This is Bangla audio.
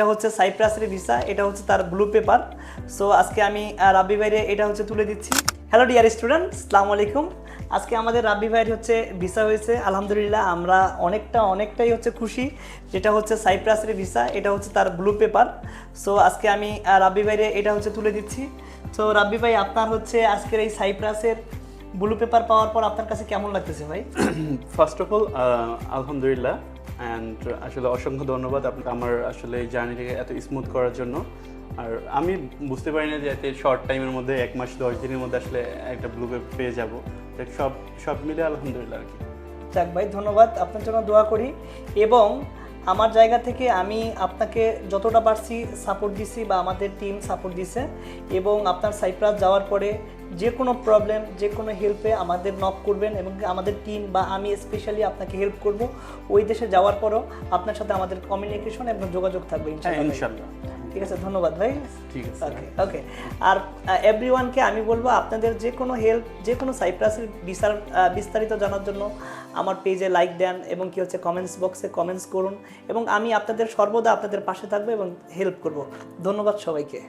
এটা হচ্ছে সাইপ্রাসের ভিসা, এটা হচ্ছে তার ব্লু পেপার সো আজকে আমি রাব্বি ভাইরে এটা হচ্ছে তুলে দিচ্ছি। হ্যালো ডিয়ার স্টুডেন্ট আসসালামু আলাইকুম। আজকে আমাদের রাব্বি ভাইয়ের হচ্ছে ভিসা হয়েছে। আলহামদুলিল্লাহ, আমরা অনেকটা, অনেকটাই হচ্ছে খুশি। যেটা হচ্ছে সাইপ্রাসের ভিসা, এটা হচ্ছে তার ব্লু পেপার সো আজকে আমি রাব্বি ভাইরে এটা হচ্ছে তুলে দিচ্ছি। তো রাব্বি ভাই, আপনার হচ্ছে আজকের এই সাইপ্রাসের ব্লু পেপার পাওয়ার পর আপনার কাছে কেমন লাগতেছে ভাই? ফার্স্ট অফ অল আলহামদুলিল্লাহ অ্যান্ড আসলে অসংখ্য ধন্যবাদ আপনি আমার আসলে জার্নিটাকে এত স্মুথ করার জন্য। আর আমি বুঝতে পারি না যে এতে শর্ট টাইমের মধ্যে এক মাস, দশ দিনের মধ্যে আসলে একটা ব্লু পেয়ে যাব। সব সব মিলে আলহামদুলিল্লাহ আর কি। যাক ভাই, ধন্যবাদ। আপনার জন্য দোয়া করি। এবং আমার জায়গা থেকে আমি আপনাকে যতটা পারছি সাপোর্ট দিছি বা আমাদের টিম সাপোর্ট দিছে এবং আপনার সাইপ্রাস যাওয়ার পরে যে কোনো প্রবলেম যে কোনো হেল্পে আমাদের নক করবেন এবং আমাদের টিম বা আমি স্পেশালি আপনাকে হেল্প করব। ওই দেশে যাওয়ার পরও আপনার সাথে আমাদের কমিউনিকেশন এবং যোগাযোগ থাকবে হ্যাঁ ইনশাআল্লাহ। ইনশাল্লাহ ঠিক আছে ধন্যবাদ ভাই। ঠিক আছে ওকে ওকে আর এভরিওয়ানকে আমি বলব আপনাদের যে কোনো হেল্প যে কোনো সাইপ্রাসের বিচার বিস্তারিত জানার জন্য আমার পেজে লাইক দেন এবং কি হচ্ছে কমেন্টস বক্সে কমেন্টস করুন এবং আমি আপনাদের সর্বদা আপনাদের পাশে থাকব এবং হেল্প করব। ধন্যবাদ সবাইকে।